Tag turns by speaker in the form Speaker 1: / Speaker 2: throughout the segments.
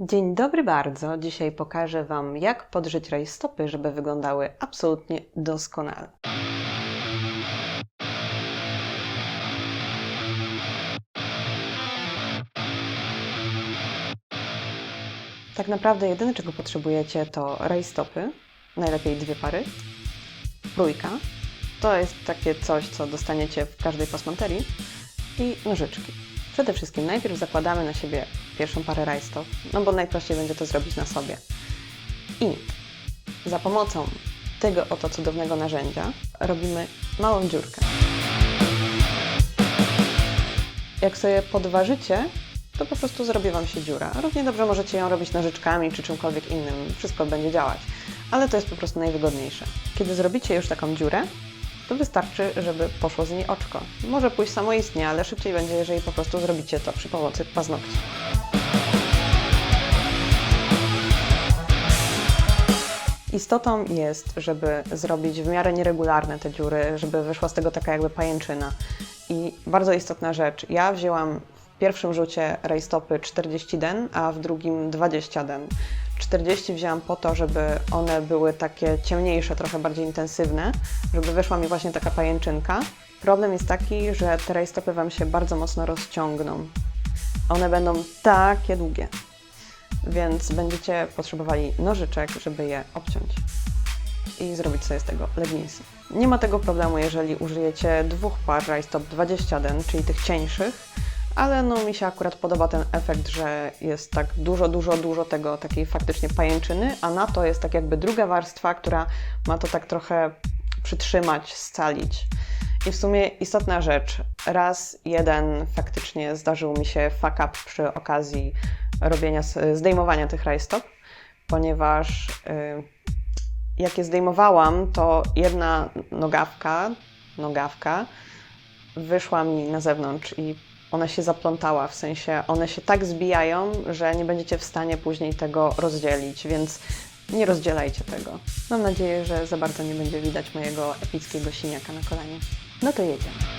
Speaker 1: Dzień dobry bardzo. Dzisiaj pokażę Wam, jak podrzeć rajstopy, żeby wyglądały absolutnie doskonale. Tak naprawdę jedyne, czego potrzebujecie, to rajstopy, najlepiej dwie pary, trójka, to jest takie coś, co dostaniecie w każdej pasmanterii, i nożyczki. Przede wszystkim najpierw zakładamy na siebie pierwszą parę rajstop, no bo najprościej będzie to zrobić na sobie. I za pomocą tego oto cudownego narzędzia robimy małą dziurkę. Jak sobie podważycie, to po prostu zrobi Wam się dziura. Równie dobrze możecie ją robić nożyczkami czy czymkolwiek innym, wszystko będzie działać, ale to jest po prostu najwygodniejsze. Kiedy zrobicie już taką dziurę, to wystarczy, żeby poszło z niej oczko. Może pójść samoistnie, ale szybciej będzie, jeżeli po prostu zrobicie to przy pomocy paznokci. Istotą jest, żeby zrobić w miarę nieregularne te dziury, żeby wyszła z tego taka jakby pajęczyna. I bardzo istotna rzecz, ja wzięłam w pierwszym rzucie rajstopy 40 den, a w drugim 20 den. 40 wzięłam po to, żeby one były takie ciemniejsze, trochę bardziej intensywne, żeby wyszła mi właśnie taka pajęczynka. Problem jest taki, że te rajstopy Wam się bardzo mocno rozciągną. One będą takie długie, więc będziecie potrzebowali nożyczek, żeby je obciąć i zrobić sobie z tego leginsy. Nie ma tego problemu, jeżeli użyjecie dwóch par rajstop 20 den, czyli tych cieńszych, ale no mi się akurat podoba ten efekt, że jest tak dużo, dużo, dużo tego takiej faktycznie pajęczyny, a na to jest tak jakby druga warstwa, która ma to tak trochę przytrzymać, scalić. I w sumie istotna rzecz. Raz jeden faktycznie zdarzył mi się fuck up przy okazji robienia, zdejmowania tych rajstop, ponieważ yy, jak je zdejmowałam, to jedna nogawka, nogawka wyszła mi na zewnątrz i ona się zaplątała, w sensie one się tak zbijają, że nie będziecie w stanie później tego rozdzielić, więc nie rozdzielajcie tego. Mam nadzieję, że za bardzo nie będzie widać mojego epickiego siniaka na kolanie. No to jedziemy.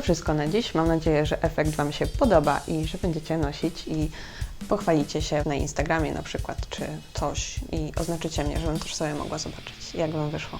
Speaker 1: Wszystko na dziś. Mam nadzieję, że efekt Wam się podoba i że będziecie nosić i pochwalicie się na Instagramie na przykład, czy coś i oznaczycie mnie, żebym też sobie mogła zobaczyć, jak Wam wyszło.